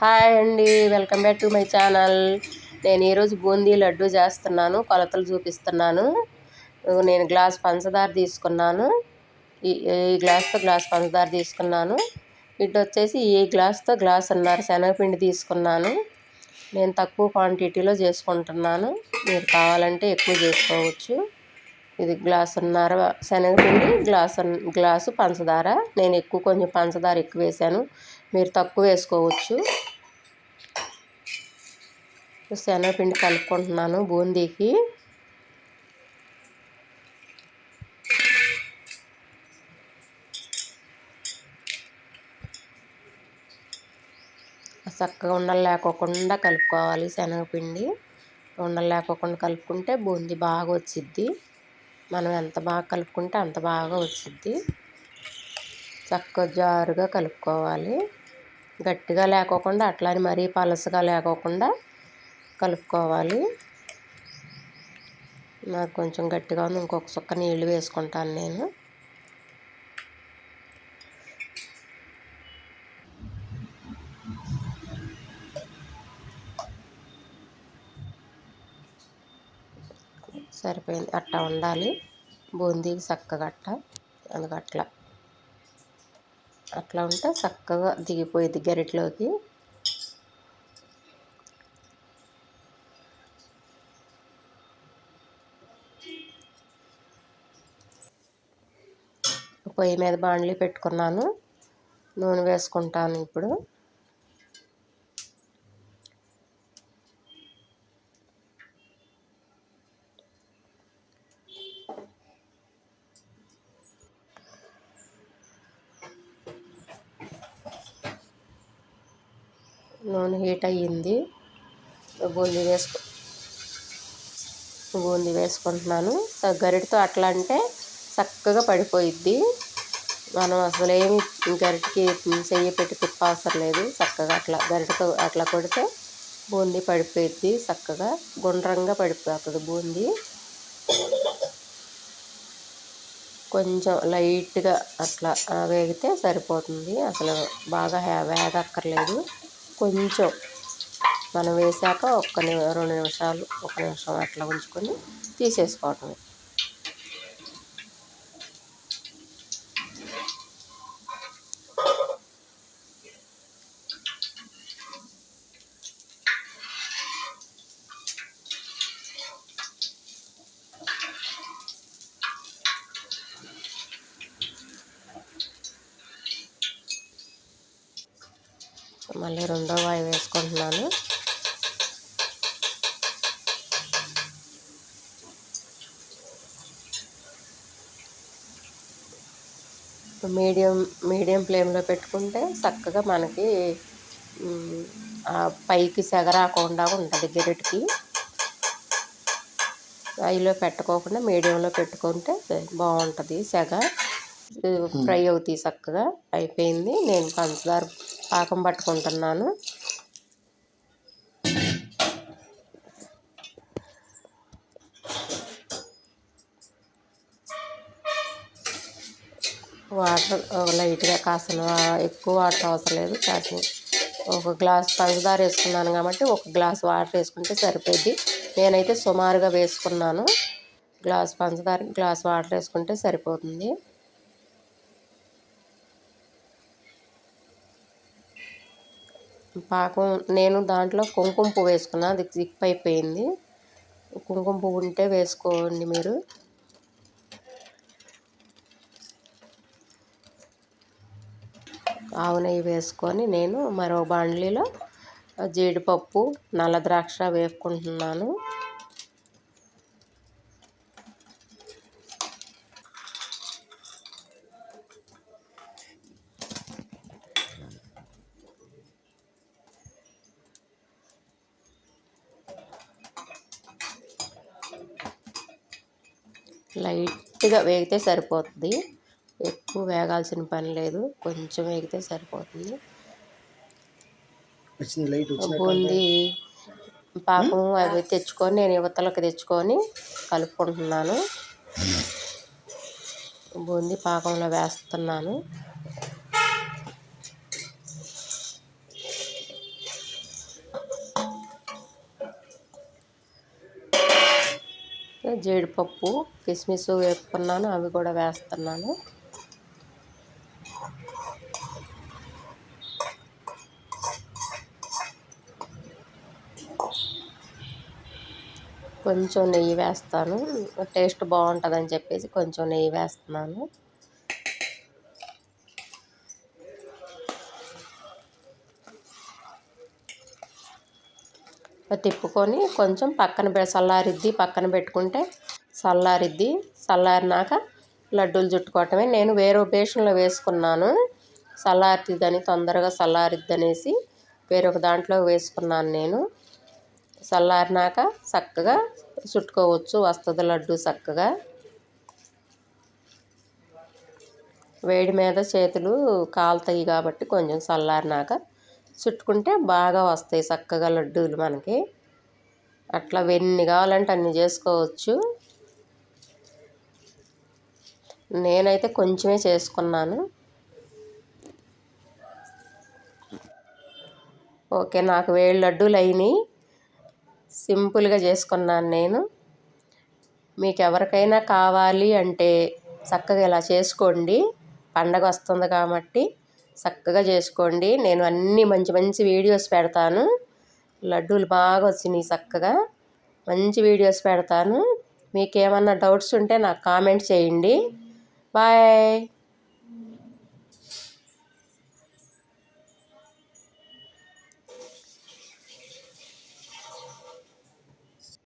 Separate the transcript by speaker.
Speaker 1: Hi అండి welcome back to my channel. నేను ఈరోజు బూందీ లడ్డు చేస్తున్నాను కొలతలు చూపిస్తున్నాను. నేను గ్లాస్ పంచదార తీసుకున్నాను. ఈ గ్లాస్తో గ్లాస్ పంచదార తీసుకున్నాను. ఇటు వచ్చేసి ఈ గ్లాస్తో గ్లాస్ అన్నారు శనగపిండి తీసుకున్నాను. నేను తక్కువ క్వాంటిటీలో చేసుకుంటున్నాను. మీరు కావాలంటే ఎక్కువ చేసుకోవచ్చు. ఇది గ్లాసున్నర శనగపిండి గ్లాసు గ్లాసు పంచదార. నేను ఎక్కువ కొంచెం పంచదార ఎక్కువ వేసాను. మీరు తక్కువ వేసుకోవచ్చు. శనగపిండి కలుపుకుంటున్నాను బూందీకి. చక్కగా ఉండలు లేకోకుండా కలుపుకోవాలి శనగపిండి. ఉండలు లేకోకుండా కలుపుకుంటే బూందీ బాగా వచ్చిద్ది. మనం ఎంత బాగా కలుపుకుంటే అంత బాగా వచ్చిద్ది. చక్కగా జారుగా కలుపుకోవాలి. గట్టిగా లేకోకుండా అట్లానే మరీ పలసగా లేకోకుండా కలుపుకోవాలి. నాకు కొంచెం గట్టిగా ఉంది. ఇంకొక చుక్క నీళ్ళు వేసుకుంటాను నేను. సరిపోయింది. అట్టా ఉండాలి. బూందీకి చక్కగా అట్ట. అందుకట్లా అట్లా ఉంటే చక్కగా దిగిపోయింది గరిటలోకి. పొయ్యి మీద బాండ్లీ పెట్టుకున్నాను. నూనె వేసుకుంటాను ఇప్పుడు. నూనె హీట్ అయ్యింది. బూందీ వేసుకు బూందీ వేసుకుంటున్నాను. గరిటతో అట్లా అంటే చక్కగా పడిపోయిద్ది. మనం అసలు ఏమి గరిటకి చెయ్యి పెట్టి తిప్పవసరం లేదు. చక్కగా అట్లా గరిటతో అట్లా కొడితే బూందీ పడిపోయిద్ది చక్కగా. గుండ్రంగా పడిపోతుంది బూందీ. కొంచెం లైట్గా అట్లా వేగితే సరిపోతుంది. అసలు బాగా వేగక్కర్లేదు. కొంచెం మనం వేసాక ఒక్క రెండు నిమిషాలు ఒక నిమిషం అట్లా ఉంచుకొని తీసేసుకోవటం మళ్ళీ రెండో వాయి వేసుకుంటున్నాను. మీడియం మీడియం ఫ్లేమ్లో పెట్టుకుంటే చక్కగా మనకి పైకి సెగరాకుండా ఉంటుంది గెరెట్కి. హైలో పెట్టుకోకుండా మీడియంలో పెట్టుకుంటే బాగుంటుంది సెగ. ఫ్రై అవుతాయి చక్కగా. అయిపోయింది. నేను పంచదార పాకం పట్టుకుంటున్నాను. వాటర్ లైట్గా కాసిన ఎక్కువ వాటర్ అవసరం లేదు. కాసిన ఒక గ్లాస్ పంచదార వేసుకున్నాను కాబట్టి ఒక గ్లాస్ వాటర్ వేసుకుంటే సరిపోద్ది. నేనైతే సుమారుగా వేసుకున్నాను. గ్లాస్ పంచదార గ్లాస్ వాటర్ వేసుకుంటే సరిపోతుంది. పాకం నేను దాంట్లో కుంకుమ పువ్వు వేసుకున్నా అది జిప్ అయిపోయింది. కుంకుమ పువ్వు ఉంటే వేసుకోండి మీరు. ఆవు నెయ్యి వేసుకొని నేను మరో బాండ్లీలో జీడిపప్పు నల్ల ద్రాక్ష వేపుకుంటున్నాను. లైట్గా వేగితే సరిపోతుంది. ఎక్కువ వేగాల్సిన పని లేదు. కొంచెం వేగితే సరిపోతుంది. బూందీ పాకం అవి తెచ్చుకొని నేను యువతలకు తెచ్చుకొని కలుపుకుంటున్నాను. బూందీ పాకంలో వేస్తున్నాను. జీడిపప్పు కిస్మిస్ వేపుకున్నాను అవి కూడా వేస్తున్నాను. కొంచెం నెయ్యి వేస్తాను. టేస్ట్ బాగుంటుందని చెప్పేసి కొంచెం నెయ్యి వేస్తున్నాను. తిప్పుకొని కొంచెం పక్కన చల్లారిద్ది పక్కన పెట్టుకుంటే చల్లారిద్ది చల్లారినాక లడ్డూలు చుట్టుకోవటమే. నేను వేరే బేషన్లో వేసుకున్నాను. చల్లారిద్దని తొందరగా చల్లారిద్ది అనేసి వేరొక దాంట్లో వేసుకున్నాను నేను. చల్లారినాక చక్కగా చుట్టుకోవచ్చు. వస్తుంది లడ్డు చక్కగా. వేడి మీద చేతులు కాలుతాయి కాబట్టి కొంచెం చల్లారినాక చుట్టుకుంటే బాగా వస్తాయి చక్కగా లడ్డూలు మనకి. అట్లా ఎన్ని కావాలంటే అన్ని చేసుకోవచ్చు. నేనైతే కొంచెమే చేసుకున్నాను. ఓకే నాకు వేడి లడ్డూలు అయినాయి. సింపుల్గా చేసుకున్నాను నేను. మీకు ఎవరికైనా కావాలి అంటే చక్కగా ఇలా చేసుకోండి. పండగ వస్తుంది కాబట్టి. చక్కగా చేసుకోండి. నేను అన్ని మంచి మంచి వీడియోస్ పెడతాను. లడ్డూలు బాగా వచ్చినాయి చక్కగా. మంచి వీడియోస్ పెడతాను. మీకు ఏమన్నా డౌట్స్ ఉంటే నాకు కామెంట్ చేయండి. బాయ్.